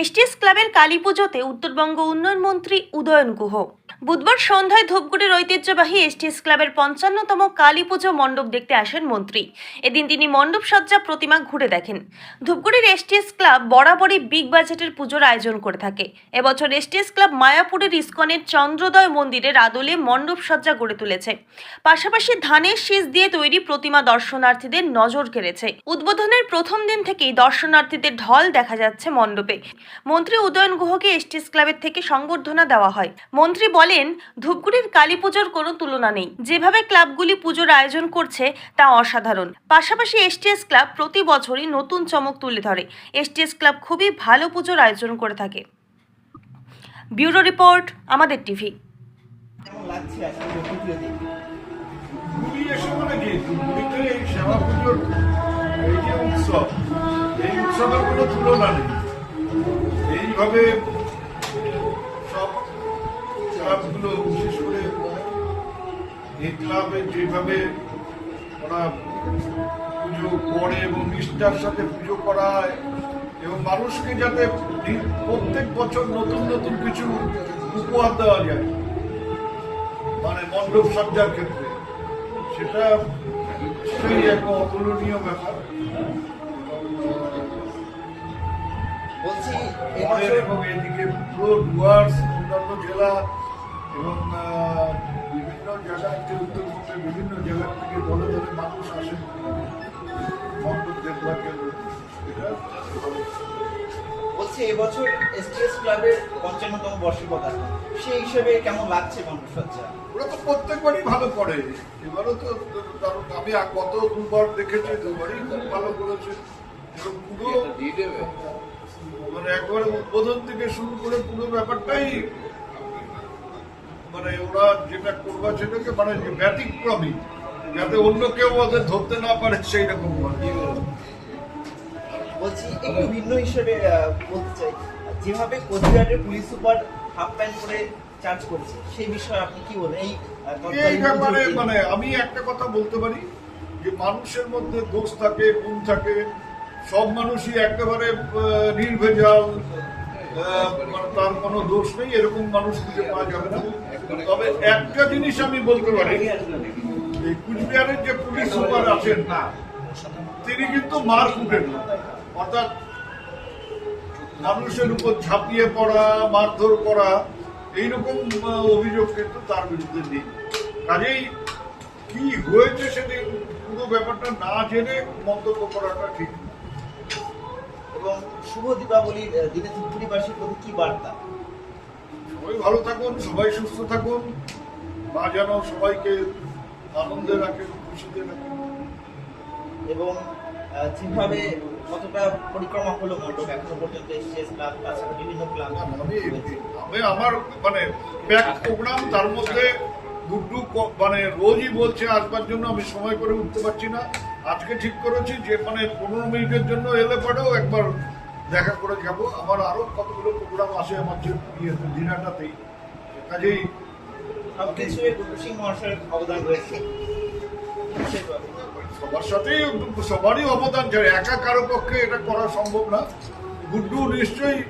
STS ক্লাবের কালী পুজোতে উত্তরবঙ্গ উন্নয়ন মন্ত্রী উদয়ন গুহ। বুধবার সন্ধ্যায় ধূপগুড়ির ঐতিহ্যবাহী এসটিএস ক্লাবের পঞ্চান্নতম কালী পুজো মণ্ডপ দেখতে আসেন মন্ত্রী। এদিন তিনি মণ্ডপ সজ্জা প্রতিমা ঘুরে দেখেন। ধূপগুড়ির এসটিএস ক্লাব বরাবরই বিগ বাজেটের পুজোর আয়োজন করে থাকে। এবছর এসটিএস ক্লাব মায়াপুরের ইস্কনের চন্দ্রোদয় মন্দিরের আদলে মণ্ডপ সজ্জা গড়ে তুলেছে। পাশাপাশি ধানের শীষ দিয়ে তৈরি প্রতিমা দর্শনার্থীদের নজর কেড়েছে। উদ্বোধনের প্রথম দিন থেকেই দর্শনার্থীদের ঢল দেখা যাচ্ছে মণ্ডপে। মন্ত্রী উদয়ন গুহকে এসটিএস ক্লাবের থেকে সংবর্ধনা দেওয়া হয়। মন্ত্রী বলেন, ধূপগুড়ির কালী পুজোর কোনো তুলনা নেই। যেভাবে ক্লাবগুলি পুজোর আয়োজন করছে, তা অসাধারণ। পাশাপাশি এসটিএস ক্লাব প্রতি বছরই নতুন চমক তুলে ধরে। এসটিএস ক্লাব খুবই ভালো পুজোর আয়োজন করে থাকে। ব্যুরো রিপোর্ট, আমাদের টিভি। শ্যামা পুজোর, এই যে উৎসব, এই উৎসবের কোনো তুলনা নেই। এইভাবে সব ক্লাবগুলো বিশেষ করে এই ক্লাবে যেভাবে ওরা পুজো করে এবং নিষ্ঠার সাথে পুজো করায়, এবং মানুষকে যাতে প্রত্যেক বছর নতুন নতুন কিছু উপহার দেওয়া যায় মানে মণ্ডপ সজ্জার ক্ষেত্রে, সেটা নিশ্চয়ই এক অতুলনীয় ব্যাপার। বলছি এবং এদিকে পুরো ডুয়ার্স অন্যান্য জেলা এবং বিভিন্ন জায়গা থেকে উত্তরবঙ্গের বিভিন্ন জেলা থেকে দলে দলে মানুষ আসেন মণ্ডপ দেখবার জন্য এটা বলছি এবছর এসটিএস ক্লাবের পঞ্চান্নতম বর্ষিকতা সেই হিসেবে কেমন লাগছে মণ্ডপসজ্জা ওরা তো প্রত্যেকবারই ভালো করে। এবারও তো কারণ আমি গত দুবার দেখেছি দুবারই খুব ভালো করেছে। পুরো মানে একবারে উদ্বোধন থেকে শুরু করে পুরো ব্যাপারটাই মানে ওরা যেটা করবা সেটাকে মানে ব্যতিক্রমী যাতে অন্য কেউ ওদের ধরতে না পারে সেই রকম বলছি একটু ভিন্ন হিসেবে বলতে চাই। যেভাবে কোচবিহারের পুলিশ সুপার হাফ প্যান্ট পরে চার্জ করছে সেই বিষয়ে আপনি কি বলেন? এই এই ব্যাপারে মানে আমি একটা কথা বলতে পারি যে মানুষের মধ্যে দোষ থাকে গুণ থাকে সব মানুষই একেবারে নির্ভেজাল তার কোনো দোষ নেই, এরকম মানুষ খুঁজে পাওয়া যাবে না। তবে একটা জিনিস আমি বলতে পারি, এই কুচবিহারের যে পুলিশ সুপার আছেন না তিনি কিন্তু মার কুটেন। অর্থাৎ মানুষের উপর ঝাঁপিয়ে পড়া, মারধর করা, এইরকম অভিযোগ কিন্তু তার বিরুদ্ধে নেই। কাজেই কি হয়েছে সেদিন পুরো ব্যাপারটা না জেনে মন্তব্য করাটা ঠিক না। এবং শুভ দীপাবলির দিনে প্রতি কি বার্তা? সবাই ভালো থাকুন সবাই সুস্থ থাকুন মা যেন সবাইকে আনন্দে রাখেন খুশিতে রাখেন এবং যেভাবে কতটা পরিক্রমা হলো মণ্ডপ এখনও পর্যন্ত ক্লাব তাছাড়া বিভিন্ন আমি আমার মানে ব্যাক প্রোগ্রাম তার মধ্যে গুড্ডু মানে রোজই বলছে আসবার জন্য আমি সময় করে উঠতে পারছি না। আজকে ঠিক করেছি যে মানে পনেরো মিনিটের জন্য এলে পরেও একবার দেখা করে যাব। আমার আরও কতগুলো প্রোগ্রাম আসে আমার যে ইয়েতে দিনাটাতেই কাজেই সবার সাথেই সবারই অবদান যায় একা কারও পক্ষে এটা করা সম্ভব না। গুড্ডু নিশ্চয়ই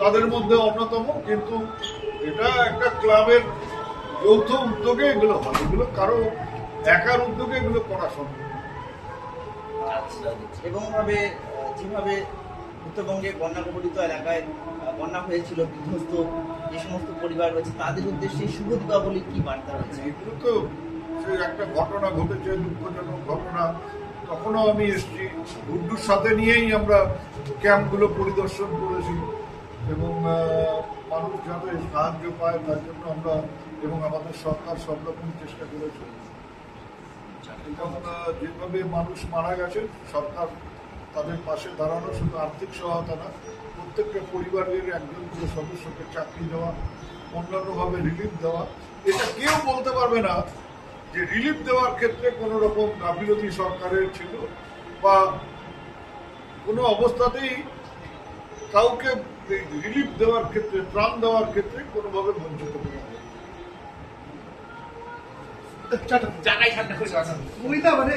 তাদের মধ্যে অন্যতম কিন্তু এটা একটা ক্লাবের যৌথ উদ্যোগে এগুলো হয়। এগুলো কারও একার উদ্যোগে এগুলো করা সম্ভব। না। এবং ভাবে যেভাবে উত্তরবঙ্গে বন্যা কবলিত এলাকায় বন্যা হয়েছিল বিধ্বস্ত যে সমস্ত পরিবার রয়েছে তাদের উদ্দেশ্যে শুভ দীপাবলি কি বার্তা রয়েছে? এগুলো তো সে একটা ঘটনা ঘটেছে দুঃখজনক ঘটনা। তখনও আমি এসেছি গুড্ডুর সাথে নিয়েই আমরা ক্যাম্পগুলো পরিদর্শন করেছি। এবং মানুষ যাতে সাহায্য পায় তার জন্য আমরা এবং আমাদের সরকার সব রকম চেষ্টা করেছে। এবং যেভাবে মানুষ মারা গেছে, সরকার তাদের পাশে দাঁড়ানো, শুধু আর্থিক সহায়তা না, প্রত্যেকটা পরিবারের একজন করে সদস্যকে চাকরি দেওয়া, অন্যান্যভাবে রিলিফ দেওয়া, এটা কেউ বলতে পারবে না যে রিলিফ দেওয়ার ক্ষেত্রে কোনো রকম গাফিলতি সরকারের ছিল বা কোনো অবস্থাতেই কাউকে রিলিফ দেওয়ার ক্ষেত্রে, ত্রাণ দেওয়ার ক্ষেত্রে কোনোভাবে বঞ্চিত করা না। সুবিধা মানে